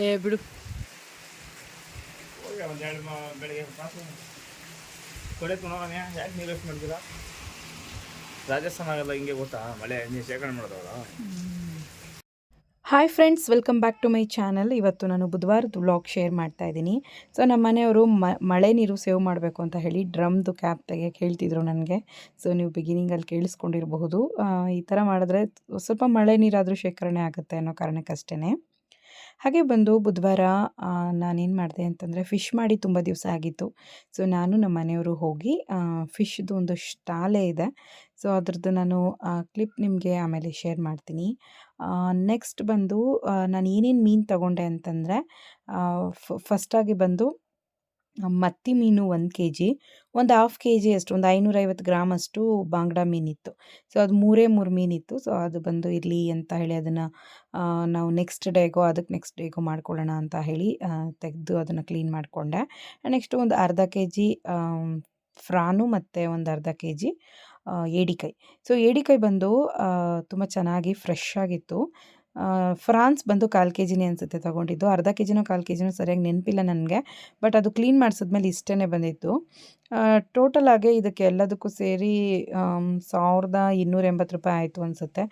ಏ ಬಿಡು ರಾಜಸ್ಥಾನ ಆಗಲ್ಲ ಹಿಂಗೆ ಗೊತ್ತಾ? ಮಳೆ ಶೇಖರಣೆ hi friends welcome back to my channel ಇವತ್ತು ನಾನು ಬುಧವಾರದ ವ್ಲಾಗ್ ಶೇರ್ ಮಾಡ್ತಾ ಇದ್ದೀನಿ. ಸೊ ನಮ್ಮ ಮನೆಯವರು ಮ ಮಳೆ ನೀರು ಸೇವ್ ಮಾಡಬೇಕು ಅಂತ ಹೇಳಿ ಡ್ರಮ್ದು ಕ್ಯಾಪ್ ತೆಗೆ ಹೇಳ್ತಿದ್ರು ನನಗೆ. ಸೊ ನೀವು ಬಿಗಿನಿಂಗಲ್ಲಿ ಕೇಳಿಸ್ಕೊಂಡಿರಬಹುದು. ಈ ಥರ ಮಾಡಿದ್ರೆ ಸ್ವಲ್ಪ ಮಳೆ ನೀರಾದರೂ ಶೇಖರಣೆ ಆಗುತ್ತೆ ಅನ್ನೋ ಕಾರಣಕ್ಕಷ್ಟೇ ಹಾಗೆ ಬಂದು ಬುಧವಾರ ನಾನೇನು ಮಾಡಿದೆ ಅಂತಂದರೆ ಫಿಶ್ ಮಾಡಿ ತುಂಬ ದಿವಸ ಆಗಿತ್ತು. ಸೊ, ನಾನು ನಮ್ಮ ಮನೆಯವರು ಹೋಗಿ ಫಿಶ್ದು ಒಂದು ಸ್ಟಾಲೆ ಇದೆ. ಸೊ, ಅದ್ರದ್ದು ನಾನು ಕ್ಲಿಪ್ ನಿಮಗೆ ಆಮೇಲೆ ಶೇರ್ ಮಾಡ್ತೀನಿ. ನೆಕ್ಸ್ಟ್ ಬಂದು ನಾನು ಏನೇನು ಮೀನು ತಗೊಂಡೆ ಅಂತಂದರೆ ಫಸ್ಟಾಗಿ ಬಂದು ಮತ್ತಿ ಮೀನು ಒಂದು ಕೆ ಜಿ ಒಂದು ಹಾಫ್ ಕೆ ಜಿ ಅಷ್ಟು, ಒಂದು ಐನೂರೈವತ್ತು ಗ್ರಾಮ್ ಅಷ್ಟು ಬಾಂಗ್ಡಾ ಮೀನಿತ್ತು. ಸೊ ಅದು ಮೂರೇ ಮೂರು ಮೀನಿತ್ತು. ಸೊ ಅದು ಬಂದು ಇರಲಿ ಅಂತ ಹೇಳಿ ಅದನ್ನು ನಾವು ನೆಕ್ಸ್ಟ್ ಡೇಗೋ ಅದಕ್ಕೆ ನೆಕ್ಸ್ಟ್ ಡೇಗೋ ಮಾಡ್ಕೊಳ್ಳೋಣ ಅಂತ ಹೇಳಿ ತೆಗೆದು ಅದನ್ನು ಕ್ಲೀನ್ ಮಾಡಿಕೊಂಡೆ. ನೆಕ್ಸ್ಟು ಒಂದು ಅರ್ಧ ಕೆ ಜಿ ಫ್ರಾನು ಮತ್ತು ಒಂದು ಅರ್ಧ ಕೆ ಜಿ ಏಡಿಕಾಯಿ. ಸೊ ಏಡಿಕಾಯಿ ಬಂದು ತುಂಬ ಚೆನ್ನಾಗಿ ಫ್ರೆಶ್ ಆಗಿತ್ತು. ಫ್ರಾನ್ಸ್ ಬಂದು ಕಾಲು ಕೆ ಜಿನೇ ಅನಿಸುತ್ತೆ ತೊಗೊಂಡಿದ್ದು. ಅರ್ಧ ಕೆ ಜಿನೂ ಕಾಲು ಕೆ ಜಿನೂ ಸರಿಯಾಗಿ ನೆನಪಿಲ್ಲ ನನಗೆ. ಬಟ್ ಅದು ಕ್ಲೀನ್ ಮಾಡಿಸಿದ್ಮೇಲೆ ಇಷ್ಟೇ ಬಂದಿತ್ತು ಟೋಟಲ್ ಆಗಿ ಇದಕ್ಕೆ ಎಲ್ಲದಕ್ಕೂ ಸೇರಿ ಸಾವಿರದ ಇನ್ನೂರ ಎಂಬತ್ತು ರೂಪಾಯಿ ಆಯಿತು ಅನಿಸುತ್ತೆ.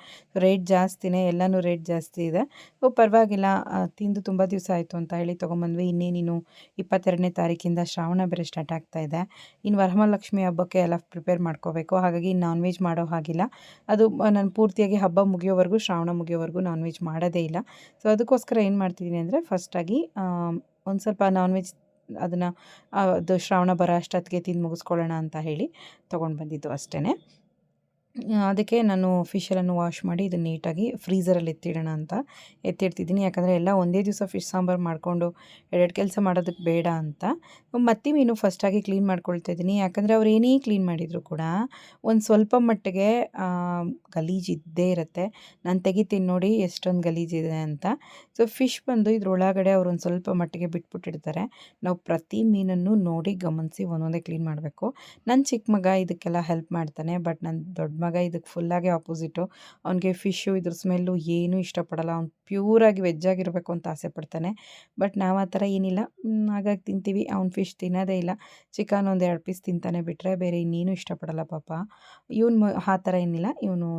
ರೇಟ್ ಜಾಸ್ತಿನೇ, ಎಲ್ಲನೂ ರೇಟ್ ಜಾಸ್ತಿ ಇದೆ. ಸೊ ಪರವಾಗಿಲ್ಲ ತಿಂದು ತುಂಬ ದಿವಸ ಆಯಿತು ಅಂತ ಹೇಳಿ ತೊಗೊಂಬಂದ್ವಿ. ಇನ್ನೇನಿನ್ನು ಇಪ್ಪತ್ತೆರಡನೇ ತಾರೀಕಿಂದ ಶ್ರಾವಣ ಬೇರೆ ಸ್ಟಾರ್ಟ್ ಆಗ್ತಾ ಇದೆ. ಇನ್ನು ವರಮಹಾಲಕ್ಷ್ಮಿ ಹಬ್ಬಕ್ಕೆ ಎಲ್ಲ ಪ್ರಿಪೇರ್ ಮಾಡ್ಕೋಬೇಕು. ಹಾಗಾಗಿ ನಾನ್ ವೆಜ್ ಮಾಡೋ ಹಾಗಿಲ್ಲ. ಅದು ನಾನು ಪೂರ್ತಿಯಾಗಿ ಹಬ್ಬ ಮುಗಿಯೋವರೆಗೂ, ಶ್ರಾವಣ ಮುಗಿಯೋವರೆಗೂ ನಾನ್ ವೆಜ್ ಮಾಡೋದೇ ಇಲ್ಲ. ಸೊ ಅದಕ್ಕೋಸ್ಕರ ಏನು ಮಾಡ್ತಿದ್ದೀನಿ ಅಂದರೆ ಫಸ್ಟಾಗಿ ಒಂದು ಸ್ವಲ್ಪ ನಾನ್ ವೆಜ್ ಅದನ್ನು ಅದು ಶ್ರಾವಣ ಬರೋ ಅಷ್ಟೊತ್ತಿಗೆ ತಿಂದು ಮುಗಿಸ್ಕೊಳ್ಳೋಣ ಅಂತ ಹೇಳಿ ತೊಗೊಂಡು ಬಂದಿದ್ದು ಅಷ್ಟೇ ಅದಕ್ಕೆ ನಾನು ಫಿಶ್ ಎಲ್ಲನೂ ವಾಶ್ ಮಾಡಿ ಇದನ್ನು ನೀಟಾಗಿ ಫ್ರೀಸರಲ್ಲಿ ಎತ್ತಿಡೋಣ ಅಂತ ಎತ್ತಿಡ್ತಿದ್ದೀನಿ. ಯಾಕಂದರೆ ಎಲ್ಲ ಒಂದೇ ದಿವಸ ಫಿಶ್ ಸಾಂಬಾರು ಮಾಡಿಕೊಂಡು ಎರಡೆರಡು ಕೆಲಸ ಮಾಡೋದಕ್ಕೆ ಬೇಡ ಅಂತ. ಮತ್ತೆ ಮೀನು ಫಸ್ಟಾಗಿ ಕ್ಲೀನ್ ಮಾಡ್ಕೊಳ್ತಾ ಇದ್ದೀನಿ. ಯಾಕಂದರೆ ಅವ್ರು ಏನೇ ಕ್ಲೀನ್ ಮಾಡಿದರೂ ಕೂಡ ಒಂದು ಸ್ವಲ್ಪ ಮಟ್ಟಿಗೆ ಗಲೀಜಿದ್ದೇ ಇರುತ್ತೆ. ನಾನು ತೆಗಿತೀನಿ ನೋಡಿ ಎಷ್ಟೊಂದು ಗಲೀಜಿದೆ ಅಂತ. ಸೊ ಫಿಶ್ ಬಂದು ಇದ್ರೊಳಗಡೆ ಅವ್ರು ಒಂದು ಸ್ವಲ್ಪ ಮಟ್ಟಿಗೆ ಬಿಟ್ಬಿಟ್ಟಿರ್ತಾರೆ ನಾವು ಪ್ರತಿ ಮೀನನ್ನು ನೋಡಿ ಗಮನಿಸಿ ಒಂದೊಂದೇ ಕ್ಲೀನ್ ಮಾಡಬೇಕು. ನನ್ನ ಚಿಕ್ಕ ಮಗ ಇದಕ್ಕೆಲ್ಲ ಹೆಲ್ಪ್ ಮಾಡ್ತಾನೆ ಬಟ್ ನನ್ನ ದೊಡ್ಡ ಮಗ ಇದಕ್ಕೆ ಫುಲ್ಲಾಗೆ ಆಪೋಸಿಟು ಅವನಿಗೆ ಫಿಶ್ಶು ಇದ್ರ ಸ್ಮೆಲ್ಲು ಏನೂ ಇಷ್ಟಪಡಲ್ಲ. ಅವ್ನು ಪ್ಯೂರಾಗಿ ವೆಜ್ ಆಗಿರಬೇಕು ಅಂತ ಆಸೆ ಪಡ್ತಾನೆ. ಬಟ್ ನಾವು ಆ ಥರ ಏನಿಲ್ಲ. ಹಾಗಾಗಿ ತಿಂತೀವಿ. ಅವ್ನು ಫಿಶ್ ತಿನ್ನೋದೇ ಇಲ್ಲ. ಚಿಕನ್ ಒಂದು ಎರಡು ಪೀಸ್ ತಿಂತಾನೆ ಬಿಟ್ಟರೆ ಬೇರೆ ಇನ್ನೇನು ಇಷ್ಟಪಡಲ್ಲ ಪಾಪ. ಇವನು ಆ ಥರ ಏನಿಲ್ಲ. ಇವನು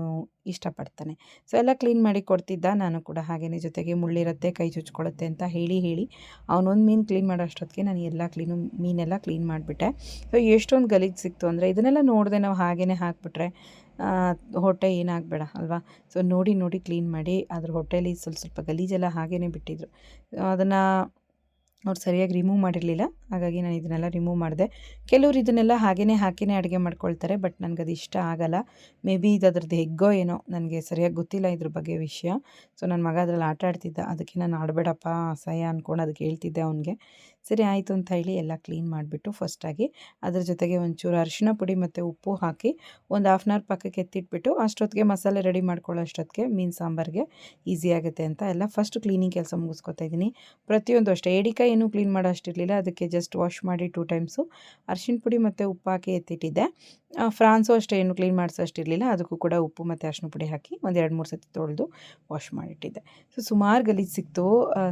ಇಷ್ಟಪಡ್ತಾನೆ. ಸೊ, ಎಲ್ಲ ಕ್ಲೀನ್ ಮಾಡಿ ಕೊಡ್ತಿದ್ದ. ನಾನು ಕೂಡ ಹಾಗೇ ಜೊತೆಗೆ ಮುಳ್ಳಿರುತ್ತೆ, ಕೈ ಚುಚ್ಕೊಳ್ಳುತ್ತೆ ಅಂತ ಹೇಳಿ ಹೇಳಿ ಅವನೊಂದು ಮೀನು ಕ್ಲೀನ್ ಮಾಡೋ ಅಷ್ಟೊತ್ತಿಗೆ ನಾನು ಎಲ್ಲ ಕ್ಲೀನು, ಮೀನೆಲ್ಲ ಕ್ಲೀನ್ ಮಾಡಿಬಿಟ್ಟೆ. ಸೊ, ಎಷ್ಟೊಂದು ಗಲೀಜು ಸಿಕ್ತು ಅಂದರೆ ಇದನ್ನೆಲ್ಲ ನೋಡಿದೆ ನಾವು ಹಾಗೇ ಹಾಕ್ಬಿಟ್ರೆ ಹೊಟ್ಟೆ ಏನಾಗಬೇಡ ಅಲ್ವಾ? ಸೊ, ನೋಡಿ ನೋಡಿ ಕ್ಲೀನ್ ಮಾಡಿ ಅದ್ರ ಹೊಟ್ಟೆಲಿ ಸ್ವಲ್ಪ ಸ್ವಲ್ಪ ಗಲೀಜೆಲ್ಲ ಹಾಗೇ ಬಿಟ್ಟಿದ್ರು. ಅದನ್ನು ಅವ್ರು ಸರಿಯಾಗಿ ರಿಮೂವ್ ಮಾಡಿರಲಿಲ್ಲ. ಹಾಗಾಗಿ ನಾನು ಇದನ್ನೆಲ್ಲ ರಿಮೂವ್ ಮಾಡಿದೆ. ಕೆಲವರು ಇದನ್ನೆಲ್ಲ ಹಾಗೇ ಹಾಕಿನೇ ಅಡುಗೆ ಮಾಡ್ಕೊಳ್ತಾರೆ ಬಟ್ ನನಗೆ ಅದು ಇಷ್ಟ ಆಗಲ್ಲ. ಮೇ ಬಿ ಇದು ಅದ್ರದ್ದು ಹೆಗ್ಗೋ ಏನೋ, ನನಗೆ ಸರಿಯಾಗಿ ಗೊತ್ತಿಲ್ಲ ಇದ್ರ ಬಗ್ಗೆ ವಿಷಯ. ಸೊ ನನ್ನ ಮಗ ಅದರಲ್ಲಿ ಆಟ ಆಡ್ತಿದ್ದ ಅದಕ್ಕೆ ನಾನು ಆಡಬೇಡಪ್ಪ, ಅಸಹ್ಯ ಅಂದ್ಕೊಂಡು ಅದಕ್ಕೆ ಹೇಳ್ತಿದ್ದೆ ಅವನಿಗೆ. ಸರಿ ಆಯಿತು ಅಂತ ಹೇಳಿ ಎಲ್ಲ ಕ್ಲೀನ್ ಮಾಡಿಬಿಟ್ಟು ಫಸ್ಟಾಗಿ ಅದ್ರ ಜೊತೆಗೆ ಒಂಚೂರು ಅರಿಶಿನ ಪುಡಿ ಮತ್ತು ಉಪ್ಪು ಹಾಕಿ ಒಂದು ಹಾಫ್ ಆನ್ ಅವರ್ ಪಕ್ಕಕ್ಕೆ ಎತ್ತಿಟ್ಬಿಟ್ಟು ಅಷ್ಟೊತ್ತಿಗೆ ಮಸಾಲೆ ರೆಡಿ ಮಾಡ್ಕೊಳ್ಳೋ ಅಷ್ಟೊತ್ತಿಗೆ ಮೀನು ಸಾಂಬಾರಿಗೆ ಈಸಿ ಆಗುತ್ತೆ ಅಂತ ಎಲ್ಲ ಫಸ್ಟ್ ಕ್ಲೀನಿಂಗ್ ಕೆಲಸ ಮುಗಿಸ್ಕೊತಾ ಇದ್ದೀನಿ. ಪ್ರತಿಯೊಂದು ಅಷ್ಟೇ, ಏಡಿಕಾಯಿ ಏನೂ ಕ್ಲೀನ್ ಮಾಡೋ ಅಷ್ಟಿರಲಿಲ್ಲ, ಅದಕ್ಕೆ ಜಸ್ಟ್ ವಾಶ್ ಮಾಡಿ ಟೂ ಟೈಮ್ಸು ಅರಿಶಿನ ಪುಡಿ ಮತ್ತು ಉಪ್ಪು ಹಾಕಿ ಎತ್ತಿಟ್ಟಿದ್ದೆ. ಫ್ರಾನ್ಸು ಅಷ್ಟೇ, ಏನು ಕ್ಲೀನ್ ಮಾಡಿಸೋ ಅಷ್ಟಿರಲಿಲ್ಲ, ಅದಕ್ಕೂ ಕೂಡ ಉಪ್ಪು ಮತ್ತು ಅರಿಶಿನ ಪುಡಿ ಹಾಕಿ ಒಂದು ಎರಡು ಮೂರು ಸತಿ ತೊಳೆದು ವಾಶ್ ಮಾಡಿಟ್ಟಿದ್ದೆ. ಸೊ ಸುಮಾರು ಗಲೀಜು ಸಿಕ್ತು.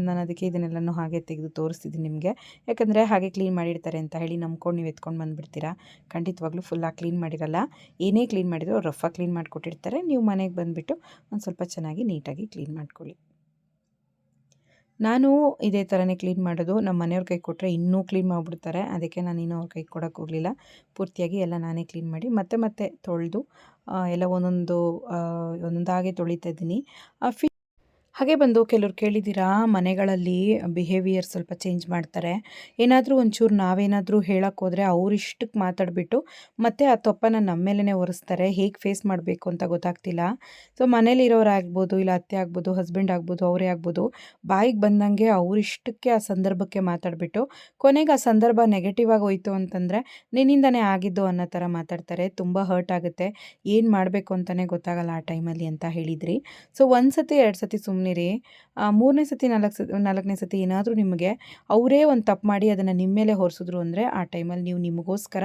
ನಾನು ಅದಕ್ಕೆ ಇದನ್ನೆಲ್ಲನೂ ಹಾಗೆ ತೆಗೆದು ತೋರಿಸ್ತಿದ್ದೀನಿ ನಿಮಗೆ. ಯಾಕಂದರೆ ಹಾಗೆ ಕ್ಲೀನ್ ಮಾಡಿರ್ತಾರೆ ಅಂತ ಹೇಳಿ ನಂಬ್ಕೊಂಡು ನೀವು ಎತ್ಕೊಂಡು ಬಂದುಬಿಡ್ತೀರಾ? ಖಂಡಿತವಾಗ್ಲೂ ಫುಲ್ಲಾಗಿ ಕ್ಲೀನ್ ಮಾಡಿರಲ್ಲ. ಏನೇ ಕ್ಲೀನ್ ಮಾಡಿದ್ರು ರಫಾಗಿ ಕ್ಲೀನ್ ಮಾಡಿಕೊಟ್ಟಿರ್ತಾರೆ. ನೀವು ಮನೆಗೆ ಬಂದುಬಿಟ್ಟು ಒಂದು ಸ್ವಲ್ಪ ಚೆನ್ನಾಗಿ ನೀಟಾಗಿ ಕ್ಲೀನ್ ಮಾಡ್ಕೊಳ್ಳಿ. ನಾನು ಇದೇ ಥರನೇ ಕ್ಲೀನ್ ಮಾಡೋದು. ನಮ್ಮ ಮನೆಯವ್ರ ಕೈ ಕೊಟ್ಟರೆ ಇನ್ನೂ ಕ್ಲೀನ್ ಮಾಡಿಬಿಡ್ತಾರೆ. ಅದಕ್ಕೆ ನಾನು ಇನ್ನೂ ಅವ್ರ ಕೈ ಹೋಗಲಿಲ್ಲ. ಪೂರ್ತಿಯಾಗಿ ಎಲ್ಲ ನಾನೇ ಕ್ಲೀನ್ ಮಾಡಿ ಮತ್ತೆ ಮತ್ತೆ ತೊಳೆದು ಎಲ್ಲ ಒಂದೊಂದು ಒಂದೊಂದಾಗೆ ತೊಳಿತಾ ಇದ್ದೀನಿ. ಹಾಗೆ ಬಂದು ಕೆಲವ್ರು ಕೇಳಿದ್ದೀರಾ, ಮನೆಗಳಲ್ಲಿ ಬಿಹೇವಿಯರ್ ಸ್ವಲ್ಪ ಚೇಂಜ್ ಮಾಡ್ತಾರೆ. ಏನಾದರೂ ಒಂಚೂರು ನಾವೇನಾದರೂ ಹೇಳಕ್ಕೆ ಹೋದರೆ ಅವ್ರಿಷ್ಟಕ್ಕೆ ಮಾತಾಡಿಬಿಟ್ಟು ಮತ್ತೆ ಆ ತಪ್ಪನ ನಮ್ಮ ಮೇಲೇ ಒರೆಸ್ತಾರೆ, ಹೇಗೆ ಫೇಸ್ ಮಾಡಬೇಕು ಅಂತ ಗೊತ್ತಾಗ್ತಿಲ್ಲ. ಸೊ ಮನೇಲಿರೋರು ಆಗ್ಬೋದು, ಇಲ್ಲ ಅತ್ತೆ ಆಗ್ಬೋದು ಹಸ್ಬೆಂಡ್ ಆಗ್ಬೋದು, ಅವರೇ ಆಗ್ಬೋದು, ಬಾಯಿಗೆ ಬಂದಂಗೆ ಅವರಿಷ್ಟಕ್ಕೆ ಆ ಸಂದರ್ಭಕ್ಕೆ ಮಾತಾಡಿಬಿಟ್ಟು, ಕೊನೆಗೆ ಆ ಸಂದರ್ಭ ನೆಗೆಟಿವ್ ಆಗಿ ಹೋಯ್ತು ಅಂತಂದರೆ ನಿನ್ನಿಂದನೇ ಆಗಿದ್ದು ಅನ್ನೋ ಥರ ಮಾತಾಡ್ತಾರೆ. ತುಂಬ ಹರ್ಟ್ ಆಗುತ್ತೆ. ಏನು ಮಾಡಬೇಕು ಅಂತಲೇ ಗೊತ್ತಾಗಲ್ಲ ಆ ಟೈಮಲ್ಲಿ ಅಂತ ಹೇಳಿದ್ರಿ. ಸೊ ಒಂದು ಸತಿ ಎರಡು ಸತಿ ಸುಮ್ಮನಿರಿ ಮೂರನೇ ಸತಿ, ನಾಲ್ಕು ಸತಿ, ನಾಲ್ಕನೇ ಸತಿ ಏನಾದರೂ ನಿಮಗೆ ಅವರೇ ಒಂದು ತಪ್ಪು ಮಾಡಿ ಅದನ್ನು ನಿಮ್ಮ ಮೇಲೆ ಹೊರಿಸಿದ್ರು ಅಂದರೆ ಆ ಟೈಮಲ್ಲಿ ನೀವು ನಿಮಗೋಸ್ಕರ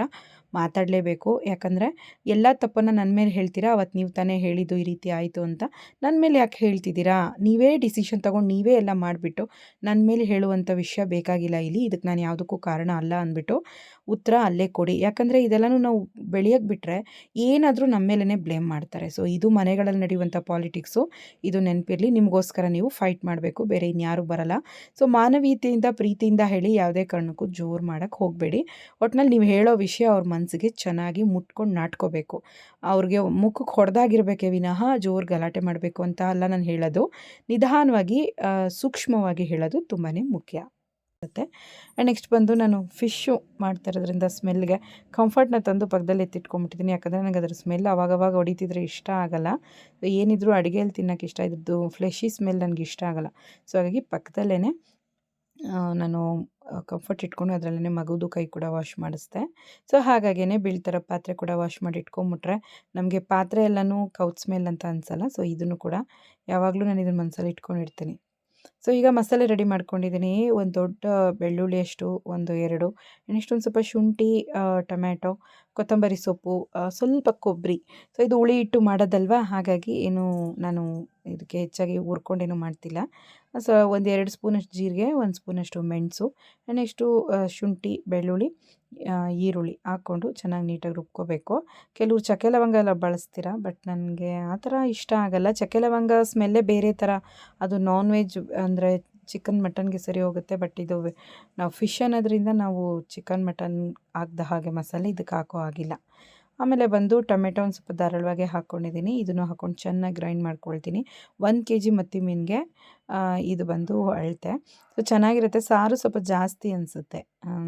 ಮಾತಾಡಲೇಬೇಕು. ಯಾಕಂದರೆ ಎಲ್ಲ ತಪ್ಪನ್ನು ನನ್ನ ಮೇಲೆ ಹೇಳ್ತೀರಾ? ಅವತ್ತು ನೀವು ತಾನೇ ಹೇಳಿದ್ದು ಈ ರೀತಿ ಆಯಿತು ಅಂತ. ನನ್ನ ಮೇಲೆ ಯಾಕೆ ಹೇಳ್ತಿದ್ದೀರಾ? ನೀವೇ ಡಿಸಿಷನ್ ತೊಗೊಂಡು ನೀವೇ ಎಲ್ಲ ಮಾಡಿಬಿಟ್ಟು ನನ್ನ ಮೇಲೆ ಹೇಳುವಂಥ ವಿಷಯ ಬೇಕಾಗಿಲ್ಲ ಇಲ್ಲಿ. ಇದಕ್ಕೆ ನಾನು ಯಾವುದಕ್ಕೂ ಕಾರಣ ಅಲ್ಲ ಅಂದ್ಬಿಟ್ಟು ಉತ್ತರ ಅಲ್ಲೇ ಕೊಡಿ. ಯಾಕಂದರೆ ಇದೆಲ್ಲನೂ ನಾವು ಬೆಳೆಯೋಕ್ಕೆ ಬಿಟ್ಟರೆ ಏನಾದರೂ ನಮ್ಮ ಮೇಲೇ ಬ್ಲೇಮ್ ಮಾಡ್ತಾರೆ. ಸೊ, ಇದು ಮನೆಗಳಲ್ಲಿ ನಡೆಯುವಂಥ ಪಾಲಿಟಿಕ್ಸು. ಇದು ನೆನಪಿರಲಿ. ನಿಮಗೋಸ್ಕರ ನೀವು ಫೈಟ್ ಮಾಡಬೇಕು. ಬೇರೆ ಇನ್ಯಾರೂ ಬರಲ್ಲ. ಸೊ, ಮಾನವೀಯತೆಯಿಂದ, ಪ್ರೀತಿಯಿಂದ ಹೇಳಿ ಯಾವುದೇ ಕಾರಣಕ್ಕೂ ಜೋರು ಮಾಡೋಕ್ಕೆ ಹೋಗಬೇಡಿ. ಒಟ್ನಲ್ಲಿ ನೀವು ಹೇಳೋ ವಿಷಯ ಅವ್ರ ಮನಸ್ಸಿಗೆ ಚೆನ್ನಾಗಿ ಮುಟ್ಕೊಂಡು ನಾಟ್ಕೋಬೇಕು. ಅವ್ರಿಗೆ ಮುಖಕ್ಕೆ ಹೊಡೆದಾಗಿರ್ಬೇಕೇ ವಿನಃ ಜೋರು ಗಲಾಟೆ ಮಾಡಬೇಕು ಅಂತ ಅಲ್ಲ ನಾನು ಹೇಳೋದು. ನಿಧಾನವಾಗಿ ಸೂಕ್ಷ್ಮವಾಗಿ ಹೇಳೋದು ತುಂಬಾ ಮುಖ್ಯ. ಆ್ಯಂಡ್ ನೆಕ್ಸ್ಟ್ ಬಂದು ನಾನು ಫಿಶ್ಶು ಮಾಡ್ತಾ ಇರೋದ್ರಿಂದ ಸ್ಮೆಲ್ಗೆ ಕಂಫರ್ಟ್ನ ತಂದು ಪಕ್ಕದಲ್ಲಿ ಎತ್ತಿಟ್ಕೊಂಡ್ಬಿಟ್ಟಿದ್ದೀನಿ ಯಾಕಂದರೆ ನನಗೆ ಅದರ ಸ್ಮೆಲ್ ಅವಾಗವಾಗ ಹೊಡಿತಿದ್ರೆ ಇಷ್ಟ ಆಗಲ್ಲ. ಏನಿದ್ರು ಅಡುಗೆಯಲ್ಲಿ ತಿನ್ನೋಕೆ ಇಷ್ಟ, ಇದ್ರದ್ದು ಫ್ಲೆಶಿ ಸ್ಮೆಲ್ ನನಗೆ ಇಷ್ಟ ಆಗಲ್ಲ. ಸೊ, ಹಾಗಾಗಿ ಪಕ್ಕದಲ್ಲೇ ನಾನು ಕಂಫರ್ಟ್ ಇಟ್ಕೊಂಡು ಅದರಲ್ಲೇ ಮಗುದು ಕೈ ಕೂಡ ವಾಶ್ ಮಾಡಿಸ್ದೆ. ಸೊ ಹಾಗಾಗೇ ಬೀಳ್ತಾರ ಪಾತ್ರೆ ಕೂಡ ವಾಶ್ ಮಾಡಿ ಇಟ್ಕೊಂಬಿಟ್ರೆ ನಮಗೆ ಪಾತ್ರೆ ಎಲ್ಲನೂ ಕೌತ್ ಸ್ಮೆಲ್ ಅಂತ ಅನಿಸಲ್ಲ. ಸೊ ಇದನ್ನು ಕೂಡ ಯಾವಾಗಲೂ ನಾನು ಇದನ್ನು ಮನಸ್ಸಲ್ಲಿ ಇಟ್ಕೊಂಡಿರ್ತೀನಿ ಸೊ ಈಗ ಮಸಾಲೆ ರೆಡಿ ಮಾಡ್ಕೊಂಡಿದ್ದೀನಿ ಒಂದು ದೊಡ್ಡ ಬೆಳ್ಳುಳ್ಳಿ ಅಷ್ಟು, ಒಂದು ಎರಡು ನೆಕ್ಸ್ಟ್ ಒಂದು ಸ್ವಲ್ಪ ಶುಂಠಿ ಟೊಮ್ಯಾಟೊ, ಕೊತ್ತಂಬರಿ ಸೊಪ್ಪು ಸ್ವಲ್ಪ ಕೊಬ್ಬರಿ ಸೊ ಇದು ಹುಳಿ ಇಟ್ಟು ಮಾಡೋದಲ್ವಾ? ಹಾಗಾಗಿ ಏನು ನಾನು ಇದಕ್ಕೆ ಹೆಚ್ಚಾಗಿ ಹುರ್ಕೊಂಡೇನು ಮಾಡ್ತಿಲ್ಲ. ಸೊ, ಒಂದು ಎರಡು ಸ್ಪೂನಷ್ಟು ಜೀರಿಗೆ, ಒಂದು ಸ್ಪೂನಷ್ಟು ಮೆಣಸು, ನೆಕ್ಸ್ಟು ಶುಂಠಿ, ಬೆಳ್ಳುಳ್ಳಿ ಈರುಳ್ಳಿ ಹಾಕ್ಕೊಂಡು ಚೆನ್ನಾಗಿ ನೀಟಾಗಿ ರುಬ್ಕೋಬೇಕು. ಕೆಲವರು ಚಕ್ಕೆ ಲವಂಗ ಎಲ್ಲ ಬಳಸ್ತೀರಾ, ಬಟ್ ನನಗೆ ಆ ಥರ ಇಷ್ಟ ಆಗಲ್ಲ. ಚಕ್ಕೆ ಲವಂಗ ಸ್ಮೆಲ್ಲೇ ಬೇರೆ ಥರ. ಅದು ನಾನ್ ವೆಜ್ ಅಂದರೆ ಚಿಕನ್ ಮಟನ್ಗೆ ಸರಿ ಹೋಗುತ್ತೆ, ಬಟ್ ಇದು ನಾವು ಫಿಶ್ ಅನ್ನೋದ್ರಿಂದ ನಾವು ಚಿಕನ್ ಮಟನ್ ಹಾಕ್ದ ಹಾಗೆ ಮಸಾಲೆ ಇದಕ್ಕೆ ಹಾಕೋ ಆಗಿಲ್ಲ ಆಮೇಲೆ ಬಂದು ಟೊಮೆಟೊ ಒಂದು ಸ್ವಲ್ಪ ಧಾರಾಳವಾಗಿ ಹಾಕ್ಕೊಂಡಿದ್ದೀನಿ. ಇದನ್ನು ಹಾಕ್ಕೊಂಡು ಚೆನ್ನಾಗಿ ಗ್ರೈಂಡ್ ಮಾಡ್ಕೊಳ್ತೀನಿ. ಒಂದು ಕೆ ಜಿ ಮತ್ತಿ ಮೀನಿಗೆ ಇದು ಬಂದು ಅಳತೆ. ಸೊ ಚೆನ್ನಾಗಿರುತ್ತೆ. ಸಾರು ಸ್ವಲ್ಪ ಜಾಸ್ತಿ ಅನಿಸುತ್ತೆ.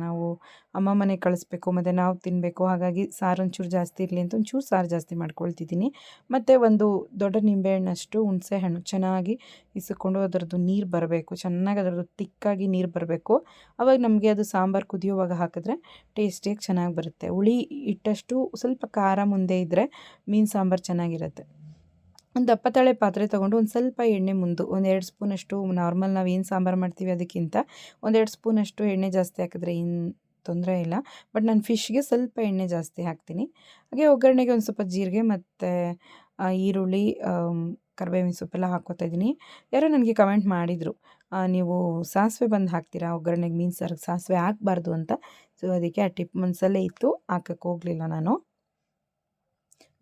ನಾವು ಅಮ್ಮ ಮನೆಗೆ ಕಳಿಸ್ಬೇಕು, ಮತ್ತು ನಾವು ತಿನ್ನಬೇಕು ಹಾಗಾಗಿ ಸಾರು ಒಂಚೂರು ಜಾಸ್ತಿ ಇರಲಿ ಅಂತ ಒಂಚೂರು ಸಾರು ಜಾಸ್ತಿ ಮಾಡ್ಕೊಳ್ತಿದ್ದೀನಿ. ಮತ್ತು ಒಂದು ದೊಡ್ಡ ನಿಂಬೆಹಣ್ಣಷ್ಟು ಹುಣಸೆ ಹಣ್ಣು ಚೆನ್ನಾಗಿ ಇಸ್ಕೊಂಡು ಅದರದ್ದು ನೀರು ಬರಬೇಕು. ಚೆನ್ನಾಗಿ ಅದರದ್ದು ತಿಕ್ಕಾಗಿ ನೀರು ಬರಬೇಕು. ಅವಾಗ ನಮಗೆ ಅದು ಸಾಂಬಾರು ಕುದಿಯುವಾಗ ಹಾಕಿದ್ರೆ ಟೇಸ್ಟಿಯಾಗಿ ಚೆನ್ನಾಗಿ ಬರುತ್ತೆ. ಹುಳಿ ಇಟ್ಟಷ್ಟು ಸ್ವಲ್ಪ ಖಾರ ಮುಂದೆ ಇದ್ದರೆ ಮೀನು ಸಾಂಬಾರು ಚೆನ್ನಾಗಿರುತ್ತೆ. ಒಂದು ದಪ್ಪತಾಳೆ ಪಾತ್ರೆ ತೊಗೊಂಡು ಒಂದು ಸ್ವಲ್ಪ ಎಣ್ಣೆ ಮುಂದು, ಒಂದು ಎರಡು ಸ್ಪೂನಷ್ಟು ನಾರ್ಮಲ್ ನಾವು ಏನು ಸಾಂಬಾರು ಮಾಡ್ತೀವಿ ಅದಕ್ಕಿಂತ ಒಂದೆರಡು ಸ್ಪೂನಷ್ಟು ಎಣ್ಣೆ ಜಾಸ್ತಿ ಹಾಕಿದ್ರೆ ಏನು ತೊಂದರೆ ಇಲ್ಲ. ಬಟ್ ನಾನು ಫಿಶ್ಗೆ ಸ್ವಲ್ಪ ಎಣ್ಣೆ ಜಾಸ್ತಿ ಹಾಕ್ತೀನಿ. ಹಾಗೆ ಒಗ್ಗರಣೆಗೆ ಒಂದು ಸ್ವಲ್ಪ ಜೀರಿಗೆ ಮತ್ತು ಈರುಳ್ಳಿ ಕರಿಬೇವಿನ ಸೊಪ್ಪೆಲ್ಲ ಹಾಕ್ಕೋತಾ ಇದ್ದೀನಿ. ಯಾರೋ ನನಗೆ ಕಮೆಂಟ್ ಮಾಡಿದರು ನೀವು ಸಾಸಿವೆ ಬಂದು ಹಾಕ್ತೀರಾ, ಒಗ್ಗರಣೆಗೆ ಮೀನು ಸಾರಿಗೆ ಸಾಸಿವೆ ಹಾಕಬಾರ್ದು ಅಂತ. ಸೊ ಅದಕ್ಕೆ ಆ ಟಿಪ್ ಮನಸಲ್ಲೇ ಇತ್ತು ಹಾಕಕ್ಕೆ ಹೋಗಲಿಲ್ಲ ನಾನು.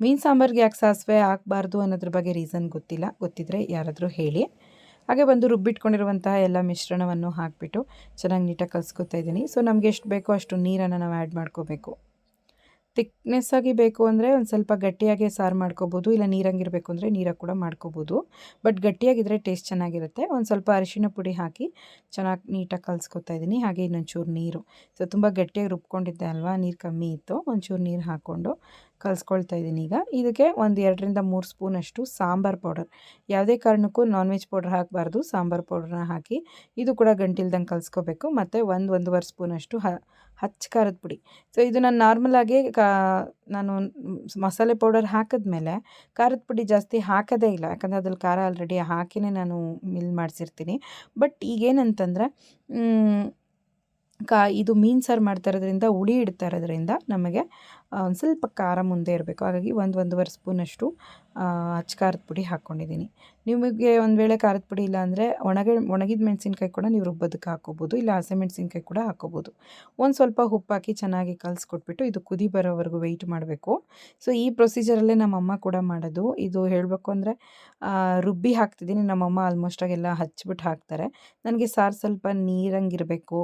ಮೀನು ಸಾಂಬಾರ್ಗೆ ಯಾಕೆ ಸಾಸಿವೆ ಹಾಕಬಾರ್ದು ಅನ್ನೋದ್ರ ಬಗ್ಗೆ ರೀಸನ್ ಗೊತ್ತಿಲ್ಲ. ಗೊತ್ತಿದ್ದರೆ ಯಾರಾದರೂ ಹೇಳಿ. ಹಾಗೆ ಬಂದು ರುಬ್ಬಿಟ್ಕೊಂಡಿರುವಂತಹ ಎಲ್ಲ ಮಿಶ್ರಣವನ್ನು ಹಾಕಿಬಿಟ್ಟು ಚೆನ್ನಾಗಿ ನೀಟಾಗಿ ಕಲಿಸ್ಕೊತಾ ಇದ್ದೀನಿ. ಸೊ ನಮಗೆ ಎಷ್ಟು ಬೇಕೋ ಅಷ್ಟು ನೀರನ್ನು ನಾವು ಆ್ಯಡ್ ಮಾಡ್ಕೋಬೇಕು. ತಿಕ್ನೆಸ್ಸಾಗಿ ಬೇಕು ಅಂದರೆ ಒಂದು ಸ್ವಲ್ಪ ಗಟ್ಟಿಯಾಗಿ ಸಾರು ಮಾಡ್ಕೋಬೋದು, ಇಲ್ಲ ನೀರಂಗಿರಬೇಕು ಅಂದರೆ ನೀರಾಗಿ ಕೂಡ ಮಾಡ್ಕೋಬೋದು. ಬಟ್ ಗಟ್ಟಿಯಾಗಿದ್ದರೆ ಟೇಸ್ಟ್ ಚೆನ್ನಾಗಿರುತ್ತೆ. ಒಂದು ಸ್ವಲ್ಪ ಅರಿಶಿನ ಪುಡಿ ಹಾಕಿ ಚೆನ್ನಾಗಿ ನೀಟಾಗಿ ಕಲಿಸ್ಕೊತಾ ಇದ್ದೀನಿ. ಹಾಗೆ ಇನ್ನೊಂಚೂರು ನೀರು. ಸೊ ತುಂಬ ಗಟ್ಟಿಯಾಗಿ ರುಬ್ಕೊಂಡಿದ್ದೆ ಅಲ್ವಾ? ನೀರು ಕಮ್ಮಿ ಇತ್ತು. ಒಂಚೂರು ನೀರು ಹಾಕ್ಕೊಂಡು ಕಲಿಸ್ಕೊಳ್ತಾ ಇದ್ದೀನಿ ಈಗ. ಇದಕ್ಕೆ ಒಂದು ಎರಡರಿಂದ ಮೂರು ಸ್ಪೂನಷ್ಟು ಸಾಂಬಾರು ಪೌಡರ್. ಯಾವುದೇ ಕಾರಣಕ್ಕೂ ನಾನ್ ವೆಜ್ ಪೌಡರ್ ಹಾಕಬಾರ್ದು. ಸಾಂಬಾರು ಪೌಡ್ರನ್ನ ಹಾಕಿ ಇದು ಕೂಡ ಗಂಟಿಲ್ದಂಗೆ ಕಲಿಸ್ಕೋಬೇಕು. ಮತ್ತು ಒಂದು ಒಂದೂವರೆ ಸ್ಪೂನಷ್ಟು ಹ, ಹಚ್ಚ ಖಾರದ ಪುಡಿ. ಸೊ ಇದು ನಾನು ನಾರ್ಮಲಾಗಿ ಕಾ, ನಾನು ಮಸಾಲೆ ಪೌಡರ್ ಹಾಕಿದ್ಮೇಲೆ ಖಾರದ ಪುಡಿ ಜಾಸ್ತಿ ಹಾಕೋದೇ ಇಲ್ಲ. ಯಾಕಂದರೆ ಅದ್ರಲ್ಲಿ ಖಾರ ಆಲ್ರೆಡಿ ಹಾಕಿನೇ ನಾನು ಮಿಲ್ ಮಾಡಿಸಿರ್ತೀನಿ. ಬಟ್ ಈಗೇನಂತಂದರೆ ಕಾ, ಇದು ಮೀನು ಸಾರು ಮಾಡ್ತಾ ಇರೋದ್ರಿಂದ, ಹುಳಿ ಇಡ್ತಾ ಇರೋದ್ರಿಂದ ನಮಗೆ ಒಂದು ಸ್ವಲ್ಪ ಖಾರ ಮುಂದೆ ಇರಬೇಕು. ಹಾಗಾಗಿ ಒಂದು ಒಂದೂವರೆ ಸ್ಪೂನಷ್ಟು ಅಚ್ಚ ಖಾರದ ಪುಡಿ ಹಾಕ್ಕೊಂಡಿದ್ದೀನಿ ನಿಮಗೆ ಒಂದು ವೇಳೆ ಖಾರದ ಪುಡಿ ಇಲ್ಲ ಅಂದರೆ ಒಣಗ, ಒಣಗಿದ ಮೆಣಸಿನ್ಕಾಯಿ ಕೂಡ ನೀವು ರುಬ್ಬೋದಕ್ಕೆ ಹಾಕೋಬೋದು, ಇಲ್ಲ ಹಸಿಮೆಣ್ಸಿನ್ಕಾಯಿ ಕೂಡ ಹಾಕೋಬೋದು. ಒಂದು ಸ್ವಲ್ಪ ಉಪ್ಪು ಹಾಕಿ ಚೆನ್ನಾಗಿ ಕಲಿಸ್ಕೊಟ್ಬಿಟ್ಟು ಇದು ಕುದಿ ಬರೋವರೆಗೂ ವೆಯ್ಟ್ ಮಾಡಬೇಕು. ಸೊ ಈ ಪ್ರೊಸೀಜರಲ್ಲೇ ನಮ್ಮಮ್ಮ ಕೂಡ ಮಾಡೋದು. ಇದು ಹೇಳಬೇಕು ಅಂದರೆ ರುಬ್ಬಿ ಹಾಕ್ತಿದ್ದೀನಿ. ನಮ್ಮಮ್ಮ ಆಲ್ಮೋಸ್ಟಾಗೆಲ್ಲ ಹಚ್ಚಿಬಿಟ್ಟು ಹಾಕ್ತಾರೆ. ನನಗೆ ಸಾರು ಸ್ವಲ್ಪ ನೀರಂಗಿರಬೇಕು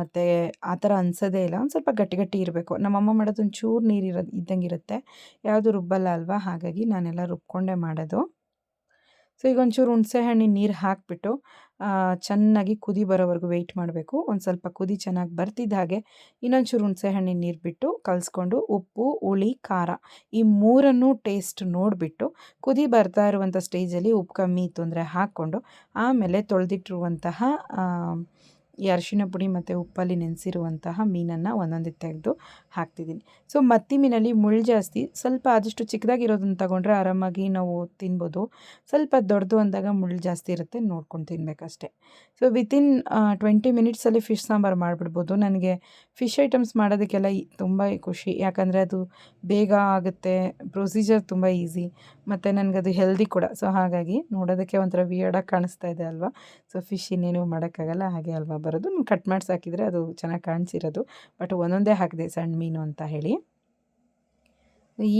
ಮತ್ತು ಆ ಥರ ಅನ್ಸೋದೇ ಇಲ್ಲ. ಒಂದು ಸ್ವಲ್ಪ ಗಟ್ಟಿ ಗಟ್ಟಿ ಇರಬೇಕು. ನಮ್ಮಮ್ಮ ಮಾಡೋದು ಒಂಚೂರು ನೀರು ಇದ್ದಂಗಿರುತ್ತೆ. ಇದ್ದಂಗೆ ಇರುತ್ತೆ ಯಾವುದು ರುಬ್ಬಲ್ಲ ಅಲ್ವಾ? ಹಾಗಾಗಿ ನಾನೆಲ್ಲ ರುಬ್ಕೊಂಡೆ ಮಾಡೋದು. ಸೊ, ಈಗ ಒಂಚೂರು ಹುಣಸೆ ಹಣ್ಣಿನ ನೀರು ಹಾಕಿಬಿಟ್ಟು ಚೆನ್ನಾಗಿ ಕುದಿ ಬರೋವರೆಗೂ ವೆಯ್ಟ್ ಮಾಡಬೇಕು. ಒಂದು ಸ್ವಲ್ಪ ಕುದಿ ಚೆನ್ನಾಗಿ ಬರ್ತಿದ್ದ ಹಾಗೆ ಇನ್ನೊಂಚೂರು ಹುಣಸೆ ಹಣ್ಣಿನ ನೀರು ಬಿಟ್ಟು ಕಲಿಸ್ಕೊಂಡು ಉಪ್ಪು, ಹುಳಿ, ಖಾರ ಈ ಮೂರನ್ನು ಟೇಸ್ಟ್ ನೋಡಿಬಿಟ್ಟು ಕುದಿ ಬರ್ತಾ ಇರುವಂಥ ಸ್ಟೇಜಲ್ಲಿ ಉಪ್ಪು ಕಮ್ಮಿ ಇತ್ತು ಅಂದರೆ ಹಾಕ್ಕೊಂಡು ಆಮೇಲೆ ತೊಳೆದಿಟ್ಟಿರುವಂತಹ ಈ ಅರಿಶಿನ ಪುಡಿ ಮತ್ತು ಉಪ್ಪಲ್ಲಿ ನೆನೆಸಿರುವಂತಹ ಮೀನನ್ನು ಒಂದೊಂದೇ ತೆಗೆದು ಹಾಕ್ತಿದ್ದೀನಿ. ಸೊ ಮತ್ತಿ ಮೀನಲ್ಲಿ ಮುಳ್ಳು ಜಾಸ್ತಿ, ಸ್ವಲ್ಪ ಆದಷ್ಟು ಚಿಕ್ಕದಾಗಿರೋದನ್ನು ತಗೊಂಡ್ರೆ ಆರಾಮಾಗಿ ನಾವು ತಿನ್ಬೋದು. ಸ್ವಲ್ಪ ದೊಡ್ಡದು ಅಂದಾಗ ಮುಳ್ಳು ಜಾಸ್ತಿ ಇರುತ್ತೆ, ನೋಡ್ಕೊಂಡು ತಿನ್ನಬೇಕಷ್ಟೆ ಸೊ ವಿತಿನ್ ಟ್ವೆಂಟಿ ಮಿನಿಟ್ಸಲ್ಲಿ ಫಿಶ್ ಸಾಂಬಾರು ಮಾಡಿಬಿಡ್ಬೋದು. ನನಗೆ ಫಿಶ್ ಐಟಮ್ಸ್ ಮಾಡೋದಕ್ಕೆಲ್ಲ ತುಂಬ ಖುಷಿ. ಯಾಕಂದರೆ ಅದು ಬೇಗ ಆಗುತ್ತೆ ಪ್ರೊಸೀಜರ್ ತುಂಬ ಈಸಿ ಮತ್ತು ನನಗದು ಹೆಲ್ದಿ ಕೂಡ. ಸೊ ಹಾಗಾಗಿ ನೋಡೋದಕ್ಕೆ ಒಂಥರ ವಿಯರ್ಡಾಗಿ ಕಾಣಿಸ್ತಾ ಇದೆ ಅಲ್ವಾ? ಸೊ ಫಿಶ್ ಇನ್ನೇನು ಮಾಡೋಕ್ಕಾಗಲ್ಲ, ಹಾಗೆ ಅಲ್ವಾ? ಬರೋದು. ಕಟ್ ಮಾಡಿಸಿ ಹಾಕಿದರೆ ಅದು ಚೆನ್ನಾಗಿ ಕಾಣಿಸಿರೋದು. ಬಟ್ ಒಂದೊಂದೇ ಹಾಕಿದೆ ಸಣ್ಣ ಮೀನು ಅಂತ ಹೇಳಿ.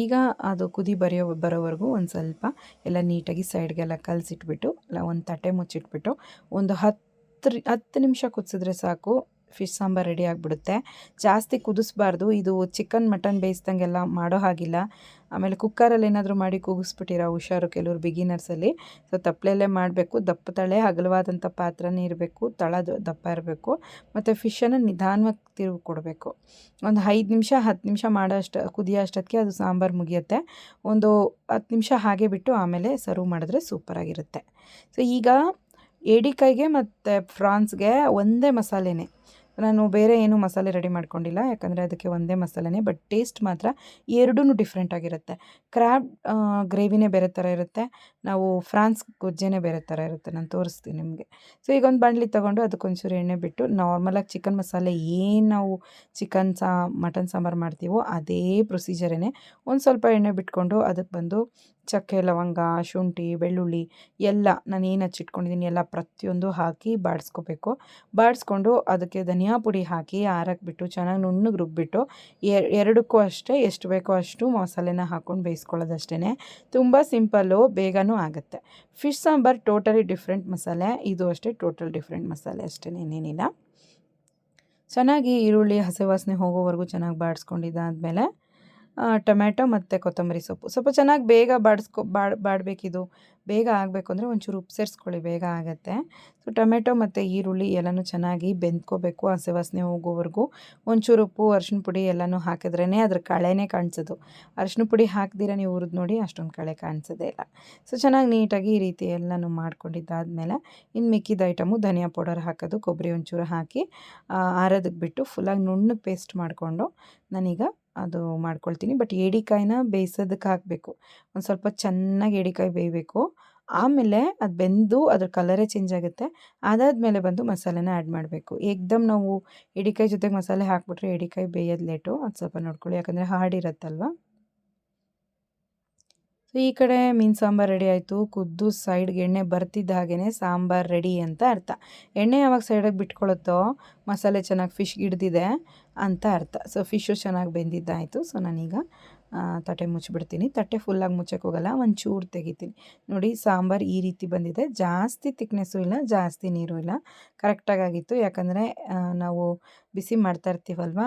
ಈಗ ಅದು ಕುದಿ ಬರೆಯೋ, ಬರೋವರೆಗೂ ಒಂದು ಸ್ವಲ್ಪ ಎಲ್ಲ ನೀಟಾಗಿ ಸೈಡ್ಗೆಲ್ಲ ಕಲಸಿಟ್ಬಿಟ್ಟು ಇಲ್ಲ ಒಂದು ತಟ್ಟೆ ಮುಚ್ಚಿಟ್ಬಿಟ್ಟು, ಒಂದು ಹತ್ತು ಹತ್ತು ನಿಮಿಷ ಕುದಿಸಿದ್ರೆ ಸಾಕು. ಫಿಶ್ ಸಾಂಬಾರು ರೆಡಿ ಆಗಿಬಿಡುತ್ತೆ. ಜಾಸ್ತಿ ಕುದಿಸ್ಬಾರ್ದು. ಇದು ಚಿಕನ್ ಮಟನ್ ಬೇಯಿಸ್ದಂಗೆಲ್ಲ ಮಾಡೋ ಹಾಗಿಲ್ಲ. ಆಮೇಲೆ ಕುಕ್ಕರಲ್ಲಿ ಏನಾದರೂ ಮಾಡಿ ಕೂಗಿಸ್ಬಿಟ್ಟಿರೋ ಹುಷಾರು ಕೆಲವರು ಬಿಗಿನರ್ಸಲ್ಲಿ ಸೊ ತಪ್ಪಲೆಲ್ಲೇ ಮಾಡಬೇಕು. ದಪ್ಪ ತಳೆ, ಅಗಲವಾದಂಥ ಪಾತ್ರನೇ ಇರಬೇಕು. ತಳ ದಪ್ಪ ಇರಬೇಕು. ಮತ್ತು ಫಿಶನ್ನು ನಿಧಾನವಾಗಿ ತಿರುವು ಕೊಡಬೇಕು. ಒಂದು ಐದು ನಿಮಿಷ, ಹತ್ತು ನಿಮಿಷ ಮಾಡೋ ಅಷ್ಟು ಕುದಿಯೋ ಅಷ್ಟೊತ್ತಿಗೆ ಅದು ಸಾಂಬಾರು ಮುಗಿಯುತ್ತೆ. ಒಂದು ಹತ್ತು ನಿಮಿಷ ಹಾಗೆ ಬಿಟ್ಟು ಆಮೇಲೆ ಸರ್ವ್ ಮಾಡಿದ್ರೆ ಸೂಪರಾಗಿರುತ್ತೆ ಸೊ ಈಗ ಏಡಿಕಾಯಿಗೆ ಮತ್ತು ಫ್ರಾನ್ಸ್ಗೆ ಒಂದೇ ಮಸಾಲೆನೇ. ನಾನು ಬೇರೆ ಏನು ಮಸಾಲೆ ರೆಡಿ ಮಾಡ್ಕೊಂಡಿಲ್ಲ, ಯಾಕಂದರೆ ಅದಕ್ಕೆ ಒಂದೇ ಮಸಾಲೆನೇ ಬಟ್ ಟೇಸ್ಟ್ ಮಾತ್ರ ಎರಡೂ ಡಿಫ್ರೆಂಟ್ ಆಗಿರುತ್ತೆ. ಕ್ರ್ಯಾಬ್ ಗ್ರೇವಿನೇ ಬೇರೆ ಥರ ಇರುತ್ತೆ. ನಾವು ಫ್ರಾನ್ಸ್ ಗೊಜ್ಜೆನೇ ಬೇರೆ ಥರ ಇರುತ್ತೆ, ನಾನು ತೋರಿಸ್ತೀನಿ ನಿಮಗೆ. ಸೊ ಈಗ ಒಂದು ಬಾಣಲಿ ತೊಗೊಂಡು ಅದಕ್ಕೊಂಚೂರು ಎಣ್ಣೆ ಬಿಟ್ಟು ನಾರ್ಮಲಾಗಿ ಚಿಕನ್ ಮಸಾಲೆ ಏನು ನಾವು ಚಿಕನ್ ಸಾ ಮಟನ್ ಸಾಂಬಾರು ಮಾಡ್ತೀವೋ, ಅದೇ ಪ್ರೊಸೀಜರೇ ಒಂದು ಸ್ವಲ್ಪ ಎಣ್ಣೆ ಬಿಟ್ಕೊಂಡು ಅದಕ್ಕೆ ಬಂದು ಚಕ್ಕೆ, ಲವಂಗ, ಶುಂಠಿ, ಬೆಳ್ಳುಳ್ಳಿ ಎಲ್ಲ ನಾನು ಏನು ಹಚ್ಚಿಟ್ಕೊಂಡಿದ್ದೀನಿ ಎಲ್ಲ ಪ್ರತಿಯೊಂದು ಹಾಕಿ ಬಾಡಿಸ್ಕೋಬೇಕು. ಬಾಡಿಸ್ಕೊಂಡು ಅದಕ್ಕೆ ಧನಿಯಾ ಪುಡಿ ಹಾಕಿ ಆರಕ್ಬಿಟ್ಟು ಚೆನ್ನಾಗಿ ನುಣ್ಣಗೆ ರುಬ್ಬಿಟ್ಟು ಎರಡಕ್ಕೂ ಅಷ್ಟೇ ಎಷ್ಟು ಬೇಕೋ ಅಷ್ಟು ಮಸಾಲೆನ ಹಾಕ್ಕೊಂಡು ಬೇಯಿಸ್ಕೊಳ್ಳೋದಷ್ಟೇ ತುಂಬ ಸಿಂಪಲ್ಲು ಬೇಗನೂ ಆಗುತ್ತೆ. ಫಿಶ್ ಸಾಂಬಾರ್ ಟೋಟಲಿ ಡಿಫ್ರೆಂಟ್ ಮಸಾಲೆ, ಇದು ಅಷ್ಟೇ ಟೋಟಲ್ ಡಿಫ್ರೆಂಟ್ ಮಸಾಲೆ ಅಷ್ಟೇ ಇನ್ನೇನಿಲ್ಲ. ಚೆನ್ನಾಗಿ ಈರುಳ್ಳಿ, ಹಸಿ ವಾಸನೆ ಹೋಗೋವರೆಗೂ ಚೆನ್ನಾಗಿ ಬಾಡಿಸ್ಕೊಂಡಿದ್ದಾದಮೇಲೆ ಟೊಮ್ಯಾಟೊ ಮತ್ತು ಕೊತ್ತಂಬರಿ ಸೊಪ್ಪು. ಸ್ವಲ್ಪ ಚೆನ್ನಾಗಿ ಬೇಗ ಬಾಡಿಸ್ಕೊ, ಬಾಡ್, ಬಾಡಬೇಕಿದು. ಬೇಗ ಆಗಬೇಕು ಅಂದರೆ ಒಂಚೂರು ಉಪ್ಪು ಸೇರಿಸ್ಕೊಳ್ಳಿ, ಬೇಗ ಆಗುತ್ತೆ. ಸೊ ಟೊಮೆಟೊ ಮತ್ತು ಈರುಳ್ಳಿ ಎಲ್ಲನೂ ಚೆನ್ನಾಗಿ ಬೆಂದ್ಕೋಬೇಕು ಹಸಿ ವಾಸನೆ ಹೋಗೋವರೆಗೂ. ಒಂಚೂರು ಉಪ್ಪು ಅರಿಶಿನ ಪುಡಿ ಎಲ್ಲನೂ ಹಾಕಿದ್ರೇ ಅದ್ರ ಕಳೆನೇ ಕಾಣಿಸೋದು. ಅರಿಶಿನ ಪುಡಿ ಹಾಕ್ದಿರ ನೀವು ಹುರಿದು ನೋಡಿ ಅಷ್ಟೊಂದು ಕಳೆ ಕಾಣಿಸೋದೇ ಇಲ್ಲ. ಸೊ ಚೆನ್ನಾಗಿ ನೀಟಾಗಿ ಈ ರೀತಿ ಎಲ್ಲನೂ ಮಾಡ್ಕೊಂಡಿದ್ದಾದಮೇಲೆ ಇನ್ನು ಮಿಕ್ಕಿದ ಐಟಮು ಧನಿಯಾ ಪೌಡರ್ ಹಾಕೋದು, ಕೊಬ್ಬರಿ ಒಂಚೂರು ಹಾಕಿ ಆರೋದಕ್ಕೆ ಬಿಟ್ಟು ಫುಲ್ಲಾಗಿ ನುಣ್ಣು ಪೇಸ್ಟ್ ಮಾಡಿಕೊಂಡು ನಾನೀಗ ಅದು ಮಾಡ್ಕೊಳ್ತೀನಿ. ಬಟ್ ಏಡಿಕಾಯಿನ ಬೇಯಿಸೋದಕ್ಕೆ ಹಾಕಬೇಕು. ಒಂದು ಸ್ವಲ್ಪ ಚೆನ್ನಾಗಿ ಏಡಿಕಾಯಿ ಬೇಯಬೇಕು. ಆಮೇಲೆ ಅದು ಬೆಂದು ಅದ್ರ ಕಲರೇ ಚೇಂಜ್ ಆಗುತ್ತೆ. ಅದಾದಮೇಲೆ ಬಂದು ಮಸಾಲೆನ ಆ್ಯಡ್ ಮಾಡಬೇಕು. ಏಕ್ದಮ್ ನಾವು ಏಡಿಕಾಯಿ ಜೊತೆಗೆ ಮಸಾಲೆ ಹಾಕ್ಬಿಟ್ರೆ ಏಡಿಕಾಯಿ ಬೇಯೋದು ಲೇಟು. ಅದು ಸ್ವಲ್ಪ ನೋಡ್ಕೊಳ್ಳಿ. ಯಾಕಂದರೆ ಹಾರ್ಡಿರತ್ತಲ್ವ ಈ ಕಡೆ ಮೀನು ಸಾಂಬಾರು ರೆಡಿ ಆಯಿತು. ಕುದ್ದು ಸೈಡ್ಗೆ ಎಣ್ಣೆ ಬರ್ತಿದ್ದ ಹಾಗೇ ಸಾಂಬಾರು ರೆಡಿ ಅಂತ ಅರ್ಥ. ಎಣ್ಣೆ ಯಾವಾಗ ಸೈಡಿಗೆ ಬಿಟ್ಕೊಳುತ್ತೋ, ಮಸಾಲೆ ಚೆನ್ನಾಗಿ ಫಿಶ್ ಹಿಡ್ದಿದೆ ಅಂತ ಅರ್ಥ. ಸೊ ಫಿಶು ಚೆನ್ನಾಗಿ ಬೆಂದಿದ್ದಾಯಿತು. ಸೊ ನಾನೀಗ ತಟ್ಟೆ ಮುಚ್ಚಿಬಿಡ್ತೀನಿ. ತಟ್ಟೆ ಫುಲ್ಲಾಗಿ ಮುಚ್ಚಕ್ಕೆ ಹೋಗಲ್ಲ ಒಂದು ಚೂರು ತೆಗಿತೀನಿ. ನೋಡಿ, ಸಾಂಬಾರು ಈ ರೀತಿ ಬಂದಿದೆ. ಜಾಸ್ತಿ ತಿಕ್ನೆಸ್ಸು ಇಲ್ಲ, ಜಾಸ್ತಿ ನೀರು ಇಲ್ಲ. ಕರೆಕ್ಟಾಗಿ ಆಗಿತ್ತು. ಯಾಕಂದರೆ ನಾವು ಬಿಸಿ ಮಾಡ್ತಾ ಇರ್ತೀವಲ್ವ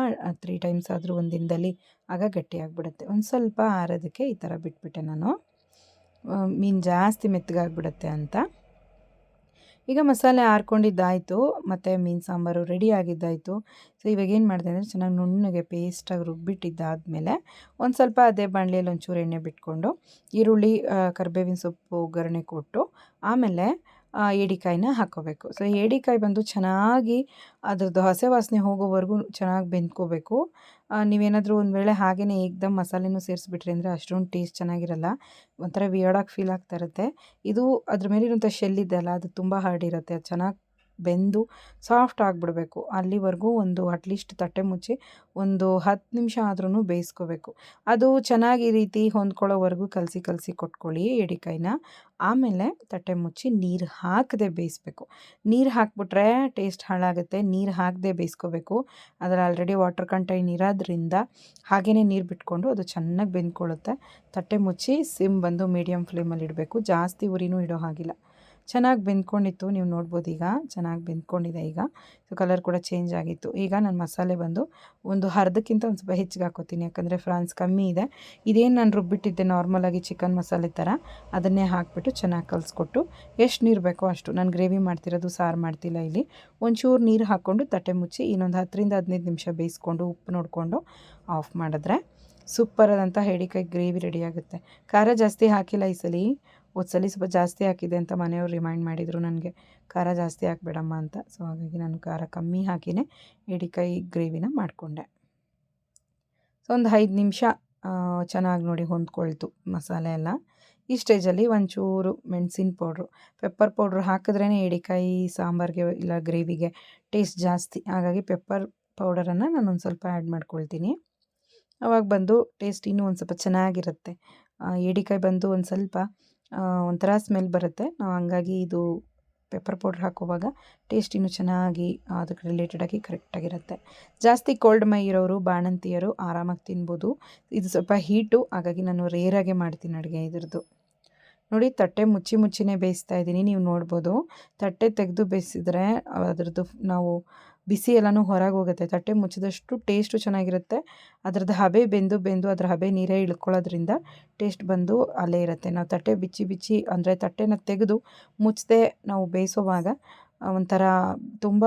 ತ್ರೀ ಟೈಮ್ಸ್ ಆದರೂ ಒಂದು ದಿನದಲ್ಲಿ, ಆಗ ಗಟ್ಟಿಯಾಗಿಬಿಡುತ್ತೆ ಒಂದು ಸ್ವಲ್ಪ ಆರೋದಕ್ಕೆ ಈ ಥರ ಬಿಟ್ಬಿಟ್ಟೆ ನಾನು. ಮೀನು ಜಾಸ್ತಿ ಮೆತ್ತಗಾಗ್ಬಿಡುತ್ತೆ ಅಂತ. ಈಗ ಮಸಾಲೆ ಆರ್ಕೊಂಡಿದ್ದಾಯಿತು, ಮತ್ತು ಮೀನು ಸಾಂಬಾರು ರೆಡಿ ಆಗಿದ್ದಾಯಿತು. ಸೊ ಇವಾಗ ಏನು ಮಾಡಿದೆ ಅಂದರೆ ಚೆನ್ನಾಗಿ ನುಣ್ಣಗೆ ಪೇಸ್ಟಾಗಿ ರುಬ್ಬಿಟ್ಟಿದ್ದಾದಮೇಲೆ ಒಂದು ಸ್ವಲ್ಪ ಅದೇ ಬಾಣಲಿಯಲ್ಲಿ ಒಂಚೂರು ಎಣ್ಣೆ ಬಿಟ್ಕೊಂಡು, ಈರುಳ್ಳಿ ಕರಿಬೇವಿನ ಸೊಪ್ಪು, ಒಗ್ಗರಣೆ ಕೊಟ್ಟು, ಆಮೇಲೆ ಏಡಿಕಾಯಿನ ಹಾಕ್ಕೋಬೇಕು ಸೊ ಏಡಿಕಾಯಿ ಬಂದು ಚೆನ್ನಾಗಿ ಅದ್ರದ್ದು ಹಸೆ ವಾಸನೆ ಹೋಗೋವರೆಗೂ ಚೆನ್ನಾಗಿ ಬೆಂದ್ಕೋಬೇಕು. ನೀವೇನಾದರೂ ಒಂದು ವೇಳೆ ಹಾಗೆಯೇ ಏಕ್ದಮ್ ಮಸಾಲೆನೂ ಸೇರಿಸ್ಬಿಟ್ರಿ ಅಂದರೆ ಅಷ್ಟೊಂದು ಟೇಸ್ಟ್ ಚೆನ್ನಾಗಿರಲ್ಲ. ಒಂಥರ ವಿಯರ್ಡಾಗಿ ಫೀಲ್ ಆಗ್ತಾ ಇರುತ್ತೆ. ಇದು ಅದ್ರ ಮೇಲಿರುವಂಥ ಶೆಲ್ ಇದೆಯಲ್ಲ, ಅದು ತುಂಬ ಹಾರ್ಡ್ ಇರುತ್ತೆ. ಅದು ಚೆನ್ನಾಗಿ ಬೆಂದು ಸಾಫ್ಟ್ ಆಗಿಬಿಡಬೇಕು. ಅಲ್ಲಿವರೆಗೂ ಒಂದು ಅಟ್ಲೀಸ್ಟ್ ತಟ್ಟೆ ಮುಚ್ಚಿ ಒಂದು ಹತ್ತು ನಿಮಿಷ ಆದ್ರೂ ಬೇಯಿಸ್ಕೋಬೇಕು. ಅದು ಚೆನ್ನಾಗಿ ರೀತಿ ಹೊಂದ್ಕೊಳ್ಳೋವರೆಗೂ ಕಲಸಿ ಕಲಸಿ ಕೊಟ್ಕೊಳ್ಳಿ ಎಡಿಕಾಯಿನ ಆಮೇಲೆ ತಟ್ಟೆ ಮುಚ್ಚಿ ನೀರು ಹಾಕದೆ ಬೇಯಿಸ್ಬೇಕು. ನೀರು ಹಾಕ್ಬಿಟ್ರೆ ಟೇಸ್ಟ್ ಹಾಳಾಗುತ್ತೆ. ನೀರು ಹಾಕದೆ ಬೇಯಿಸ್ಕೋಬೇಕು. ಅದರ ಆಲ್ರೆಡಿ ವಾಟರ್ ಕಂಟೈನ್ ಇರೋದ್ರಿಂದ ಹಾಗೇ ನೀರು ಬಿಟ್ಕೊಂಡು ಅದು ಚೆನ್ನಾಗಿ ಬೆಂದ್ಕೊಳ್ಳುತ್ತೆ. ತಟ್ಟೆ ಮುಚ್ಚಿ ಸಿಮ್ ಬಂದು ಮೀಡಿಯಮ್ ಫ್ಲೇಮಲ್ಲಿ ಇಡಬೇಕು. ಜಾಸ್ತಿ ಉರಿನೂ ಇಡೋ ಹಾಗಿಲ್ಲ. ಚೆನ್ನಾಗಿ ಬೆಂದ್ಕೊಂಡಿತ್ತು, ನೀವು ನೋಡ್ಬೋದು ಈಗ, ಚೆನ್ನಾಗಿ ಬೆಂದ್ಕೊಂಡಿದೆ ಈಗ. ಸೊ ಕಲರ್ ಕೂಡ ಚೇಂಜ್ ಆಗಿತ್ತು. ಈಗ ನಾನು ಮಸಾಲೆ ಬಂದು ಒಂದು ಅರ್ಧಕ್ಕಿಂತ ಒಂದು ಸ್ವಲ್ಪ ಹೆಚ್ಚಿಗೆ ಹಾಕೋತೀನಿ. ಯಾಕಂದರೆ ಫ್ರಾನ್ಸ್ ಕಮ್ಮಿ ಇದೆ. ಇದೇನು ನಾನು ರುಬ್ಬಿಟ್ಟಿದ್ದೆ ನಾರ್ಮಲಾಗಿ ಚಿಕನ್ ಮಸಾಲೆ ಥರ ಅದನ್ನೇ ಹಾಕ್ಬಿಟ್ಟು ಚೆನ್ನಾಗಿ ಕಲಿಸ್ಕೊಟ್ಟು ಎಷ್ಟು ನೀರು ಬೇಕೋ ಅಷ್ಟು. ನಾನು ಗ್ರೇವಿ ಮಾಡ್ತಿರೋದು, ಸಾರು ಮಾಡ್ತಿಲ್ಲ ಇಲ್ಲಿ. ಒಂಚೂರು ನೀರು ಹಾಕ್ಕೊಂಡು ತಟ್ಟೆ ಮುಚ್ಚಿ ಇನ್ನೊಂದು ಹತ್ತರಿಂದ ಹದಿನೈದು ನಿಮಿಷ ಬೇಯಿಸ್ಕೊಂಡು, ಉಪ್ಪು ನೋಡಿಕೊಂಡು ಆಫ್ ಮಾಡಿದ್ರೆ ಸೂಪರಾದಂಥ ಹೇಡಿಕಾಯಿ ಗ್ರೇವಿ ರೆಡಿ ಆಗುತ್ತೆ. ಖಾರ ಜಾಸ್ತಿ ಹಾಕಿಲ್ಲ ಈ ಸಲ. ಸಲ ಸ್ವಲ್ಪ ಜಾಸ್ತಿ ಹಾಕಿದೆ ಅಂತ ಮನೆಯವ್ರು ರಿಮೈಂಡ್ ಮಾಡಿದರು ನನಗೆ. ಖಾರ ಜಾಸ್ತಿ ಹಾಕಬೇಡಮ್ಮ ಅಂತ. ಸೊ ಹಾಗಾಗಿ ನಾನು ಖಾರ ಕಮ್ಮಿ ಹಾಕಿನೇ ಏಡಿಕಾಯಿ ಗ್ರೇವಿನ ಮಾಡಿಕೊಂಡೆ. ಸೊ ಒಂದು ಐದು ನಿಮಿಷ ಚೆನ್ನಾಗಿ ನೋಡಿ ಹೊಂದ್ಕೊಳ್ತು ಮಸಾಲೆ ಎಲ್ಲ. ಈ ಸ್ಟೇಜಲ್ಲಿ ಒಂಚೂರು ಮೆಣಸಿನ ಪೌಡ್ರು ಪೆಪ್ಪರ್ ಪೌಡ್ರ್ ಹಾಕಿದ್ರೇ ಏಡಿಕಾಯಿ ಸಾಂಬಾರಿಗೆ ಇಲ್ಲ ಗ್ರೇವಿಗೆ ಟೇಸ್ಟ್ ಜಾಸ್ತಿ. ಹಾಗಾಗಿ ಪೆಪ್ಪರ್ ಪೌಡರನ್ನು ನಾನು ಒಂದು ಸ್ವಲ್ಪ ಆ್ಯಡ್ ಮಾಡ್ಕೊಳ್ತೀನಿ. ಅವಾಗ ಬಂದು ಟೇಸ್ಟ್ ಇನ್ನೂ ಒಂದು ಸ್ವಲ್ಪ ಚೆನ್ನಾಗಿರುತ್ತೆ. ಹಿಡಿಕಾಯಿ ಬಂದು ಒಂದು ಸ್ವಲ್ಪ ಒಂಥರ ಸ್ಮೆಲ್ ಬರುತ್ತೆ. ನಾವು ಹಂಗಾಗಿ ಇದು ಪೆಪ್ಪರ್ ಪೌಡ್ರ್ ಹಾಕುವಾಗ ಟೇಸ್ಟ್ ಇನ್ನೂ ಚೆನ್ನಾಗಿ ಅದಕ್ಕೆ ರಿಲೇಟೆಡಾಗಿ ಕರೆಕ್ಟಾಗಿರುತ್ತೆ ಜಾಸ್ತಿ ಕೋಲ್ಡ್ ಮೈ ಇರೋರು, ಬಾಣಂತಿಯರು ಆರಾಮಾಗಿ ತಿನ್ಬೋದು. ಇದು ಸ್ವಲ್ಪ ಹೀಟು ಹಾಗಾಗಿ ನಾನು ರೇರಾಗೆ ಮಾಡ್ತೀನಿ ಅಡುಗೆ ಇದ್ರದ್ದು. ನೋಡಿ, ತಟ್ಟೆ ಮುಚ್ಚಿ ಮುಚ್ಚಿನೇ ಬೇಯಿಸ್ತಾ ಇದ್ದೀನಿ, ನೀವು ನೋಡ್ಬೋದು. ತಟ್ಟೆ ತೆಗೆದು ಬೇಯಿಸಿದ್ರೆ ಅದರದ್ದು ನಾವು ಬಿಸಿ ಎಲ್ಲನೂ ಹೊರಗೆ ಹೋಗುತ್ತೆ. ತಟ್ಟೆ ಮುಚ್ಚಿದಷ್ಟು ಟೇಸ್ಟು ಚೆನ್ನಾಗಿರುತ್ತೆ. ಅದ್ರದ್ದು ಹಬೆ ಬೆಂದು ಬೆಂದು ಅದ್ರ ಹಬೆ ನೀರೇ ಇಳ್ಕೊಳ್ಳೋದ್ರಿಂದ ಟೇಸ್ಟ್ ಬಂದು ಅಲ್ಲೇ ಇರುತ್ತೆ. ನಾವು ತಟ್ಟೆ ಬಿಚ್ಚಿ ಬಿಚ್ಚಿ ಅಂದರೆ ತಟ್ಟೆನ ತೆಗೆದು ಮುಚ್ಚದೆ ನಾವು ಬೇಯಿಸೋವಾಗ ಒಂಥರ ತುಂಬ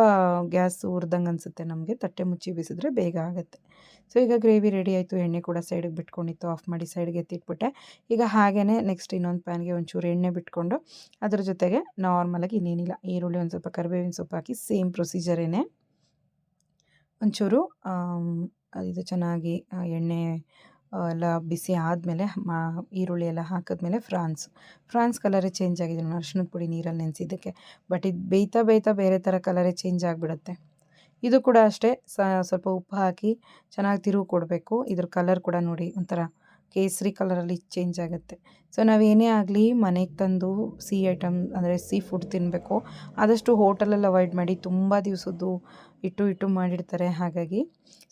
ಗ್ಯಾಸ್ ಉರ್ದಂಗೆ ಅನಿಸುತ್ತೆ ನಮಗೆ. ತಟ್ಟೆ ಮುಚ್ಚಿ ಬೇಯಿಸಿದ್ರೆ ಬೇಗ ಆಗುತ್ತೆ. ಸೊ ಈಗ ಗ್ರೇವಿ ರೆಡಿ ಆಯಿತು. ಎಣ್ಣೆ ಕೂಡ ಸೈಡಿಗೆ ಬಿಟ್ಕೊಂಡಿತ್ತು. ಆಫ್ ಮಾಡಿ ಸೈಡ್ಗೆ ಎತ್ತಿಟ್ಬಿಟ್ಟೆ. ಈಗ ಹಾಗೇ ನೆಕ್ಸ್ಟ್ ಇನ್ನೊಂದು ಪ್ಯಾನ್ಗೆ ಒಂಚೂರು ಎಣ್ಣೆ ಬಿಟ್ಕೊಂಡು ಅದ್ರ ಜೊತೆಗೆ ನಾರ್ಮಲಾಗಿ ಇನ್ನೇನಿಲ್ಲ. ಈರುಳ್ಳಿ ಒಂದು ಸ್ವಲ್ಪ, ಕರಿಬೇವಿನ ಸೊಪ್ಪು ಹಾಕಿ ಸೇಮ್ ಪ್ರೊಸೀಜರೇನೆ ಒಂಚೂರು ಇದು ಚೆನ್ನಾಗಿ ಎಣ್ಣೆ ಎಲ್ಲ ಬಿಸಿ ಆದಮೇಲೆ ಮಾ, ಈರುಳ್ಳಿ ಎಲ್ಲ ಹಾಕಿದ್ಮೇಲೆ ಫ್ರಾನ್ಸ್. ಫ್ರಾನ್ಸ್ ಕಲರೇ ಚೇಂಜ್ ಆಗಿದೆ. ನಾನು ಪುಡಿ ನೀರಲ್ಲಿ ನೆನೆಸಿದ್ದಕ್ಕೆ. ಬಟ್ ಇದು ಬೇಯ್ತಾ ಬೇಯ್ತಾ ಬೇರೆ ಥರ ಕಲರೇ ಚೇಂಜ್ ಆಗಿಬಿಡುತ್ತೆ. ಇದು ಕೂಡ ಅಷ್ಟೇ ಸ್ವಲ್ಪ ಉಪ್ಪು ಹಾಕಿ ಚೆನ್ನಾಗಿ ತಿರುವು ಕೊಡಬೇಕು. ಇದ್ರ ಕಲರ್ ಕೂಡ ನೋಡಿ ಒಂಥರ ಕೇಸರಿ ಕಲರಲ್ಲಿ ಚೇಂಜ್ ಆಗುತ್ತೆ. ಸೊ ನಾವೇನೇ ಆಗಲಿ ಮನೆಗೆ ತಂದು ಸಿ ಐಟಮ್ ಅಂದರೆ ಸೀ ಫುಡ್ ತಿನ್ನಬೇಕು ಆದಷ್ಟು ಹೋಟೆಲಲ್ಲಿ ಅವಾಯ್ಡ್ ಮಾಡಿ ತುಂಬ ದಿವಸದ್ದು ಇಟ್ಟು ಇಟ್ಟು ಮಾಡಿರ್ತಾರೆ ಹಾಗಾಗಿ.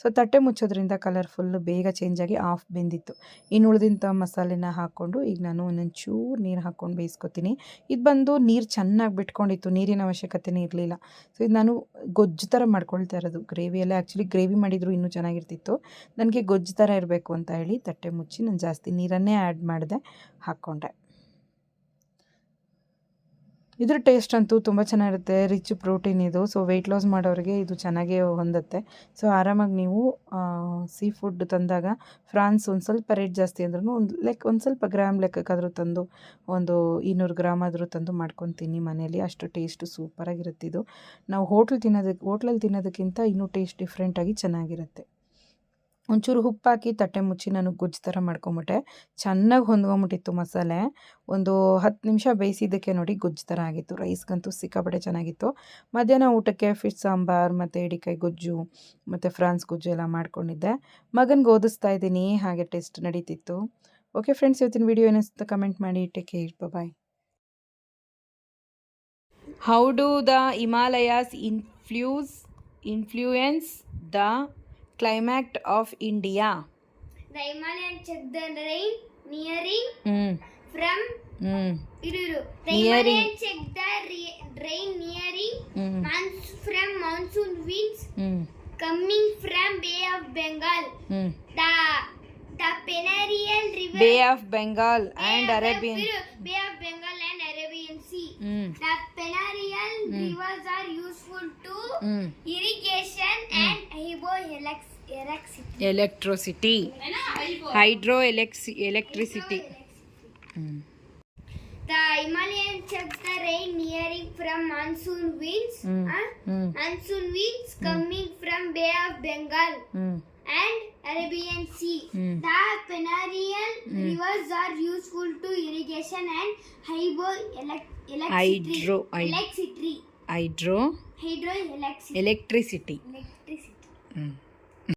ಸೊ ತಟ್ಟೆ ಮುಚ್ಚೋದ್ರಿಂದ ಕಲರ್ ಫುಲ್ಲು ಬೇಗ ಚೇಂಜ್ ಆಗಿ ಆಫ್ ಬೆಂದಿತ್ತು. ಇನ್ನು ಉಳಿದಿಂಥ ಮಸಾಲೆನ ಹಾಕ್ಕೊಂಡು ಈಗ ನಾನು ಒಂದೊಂಚೂರು ನೀರು ಹಾಕ್ಕೊಂಡು ಬೇಯಿಸ್ಕೊತೀನಿ. ಇದು ಬಂದು ನೀರು ಚೆನ್ನಾಗಿ ಬಿಟ್ಕೊಂಡಿತ್ತು. ನೀರಿನ ಅವಶ್ಯಕತೆನೇ ಇರಲಿಲ್ಲ. ಸೊ ಇದು ನಾನು ಗೊಜ್ಜು ಥರ ಮಾಡ್ಕೊಳ್ತಾ ಇರೋದು. ಗ್ರೇವಿಯಲ್ಲೇ ಆ್ಯಕ್ಚುಲಿ ಗ್ರೇವಿ ಮಾಡಿದರೂ ಇನ್ನೂ ಚೆನ್ನಾಗಿರ್ತಿತ್ತು. ನನಗೆ ಗೊಜ್ಜು ಥರ ಇರಬೇಕು ಅಂತ ಹೇಳಿ ತಟ್ಟೆ ಮುಚ್ಚಿ ನಾನು ಜಾಸ್ತಿ ನೀರನ್ನೇ ಆ್ಯಡ್ ಮಾಡಿದೆ, ಹಾಕ್ಕೊಂಡೆ. ಇದ್ರ ಟೇಸ್ಟ್ ಅಂತೂ ತುಂಬ ಚೆನ್ನಾಗಿರುತ್ತೆ, ರಿಚ್ ಪ್ರೋಟೀನ್ ಇದು. ಸೊ ವೆಯ್ಟ್ ಲಾಸ್ ಮಾಡೋರಿಗೆ ಇದು ಚೆನ್ನಾಗೇ ಹೊಂದುತ್ತೆ. ಸೊ ಆರಾಮಾಗಿ ನೀವು ಸೀ ಫುಡ್ ತಂದಾಗ ಫ್ರಾನ್ಸ್ ಒಂದು ಸ್ವಲ್ಪ ರೇಟ್ ಜಾಸ್ತಿ ಅಂದ್ರೂ ಒಂದು ಲೆಕ್ಕ ಒಂದು ಸ್ವಲ್ಪ ಗ್ರಾಮ್ ಲೆಕ್ಕಕ್ಕಾದರೂ ತಂದು, ಒಂದು ಇನ್ನೂರು ಗ್ರಾಮ್ ಆದರೂ ತಂದು ಮಾಡ್ಕೊತೀನಿ ಮನೇಲಿ ಅಷ್ಟು ಟೇಸ್ಟು ಸೂಪರಾಗಿರುತ್ತೆ ಇದು. ನಾವು ಹೋಟ್ಲ್ ತಿನ್ನೋದಕ್ಕೆ ಹೋಟ್ಲಲ್ಲಿ ತಿನ್ನೋದಕ್ಕಿಂತ ಇನ್ನೂ ಟೇಸ್ಟ್ ಡಿಫ್ರೆಂಟಾಗಿ ಚೆನ್ನಾಗಿರುತ್ತೆ. ಒಂಚೂರು ಉಪ್ಪಾಕಿ, ತಟ್ಟೆ ಮುಚ್ಚಿ ನಾನು ಗೊಜ್ಜು ಥರ ಮಾಡ್ಕೊಂಬಿಟ್ಟೆ. ಚೆನ್ನಾಗಿ ಹೊಂದ್ಕೊಂಬಿಟ್ಟಿತ್ತು ಮಸಾಲೆ. ಒಂದು ಹತ್ತು ನಿಮಿಷ ಬೇಯಿಸಿದ್ದಕ್ಕೆ ನೋಡಿ ಗೊಜ್ಜು ಥರ ಆಗಿತ್ತು. ರೈಸ್ಗಂತೂ ಸಿಕ್ಕಾಪಟ್ಟೆ ಚೆನ್ನಾಗಿತ್ತು. ಮಧ್ಯಾಹ್ನ ಊಟಕ್ಕೆ ಫಿಶ್ ಸಾಂಬಾರ್, ಮತ್ತು ಎಡಿಕಾಯಿ ಗೊಜ್ಜು, ಮತ್ತು ಫ್ರಾನ್ಸ್ ಗೊಜ್ಜು ಎಲ್ಲ ಮಾಡ್ಕೊಂಡಿದ್ದೆ. ಮಗನಿಗೆ ಓದಿಸ್ತಾ ಇದ್ದೀನಿ, ಹಾಗೆ ಟೆಸ್ಟ್ ನಡೀತಿತ್ತು. ಓಕೆ ಫ್ರೆಂಡ್ಸ್ ಇವತ್ತಿನ ವಿಡಿಯೋ ಏನಿಸ್ತು ಕಮೆಂಟ್ ಮಾಡಿ take care bye how do the Himalayas influence influence the climate of India? The Himalayan check the rain nearing mm. from mm. Iruru. The nearing. Himalayan check the rain nearing mm. months from monsoon winds mm. coming from Bay of Bengal. Mm. The the Penarial River. Bay of Bengal Bay and of Arabian. Bay of Bengal and Arabian Sea. Mm. The Penarial mm. rivers are useful to mm. irrigation mm. and ಎಲೆಕ್ಟ್ರೋಸಿಟಿ hydro ಎಲೆಕ್ಸಿ electricity ಹ್ಞೂ The Himalayan checks the rain nearing from monsoon winds. Mm. huh? ಹ್ಞೂ Monsoon winds coming from Bay of Bengal ಹ್ಞೂ and Arabian Sea. Mm. The Penarian rivers are useful to irrigation and hydro elec- electricity. Hydro- hyd- electricity. Hydro Hydroelectricity. Electricity Electricity. Mm.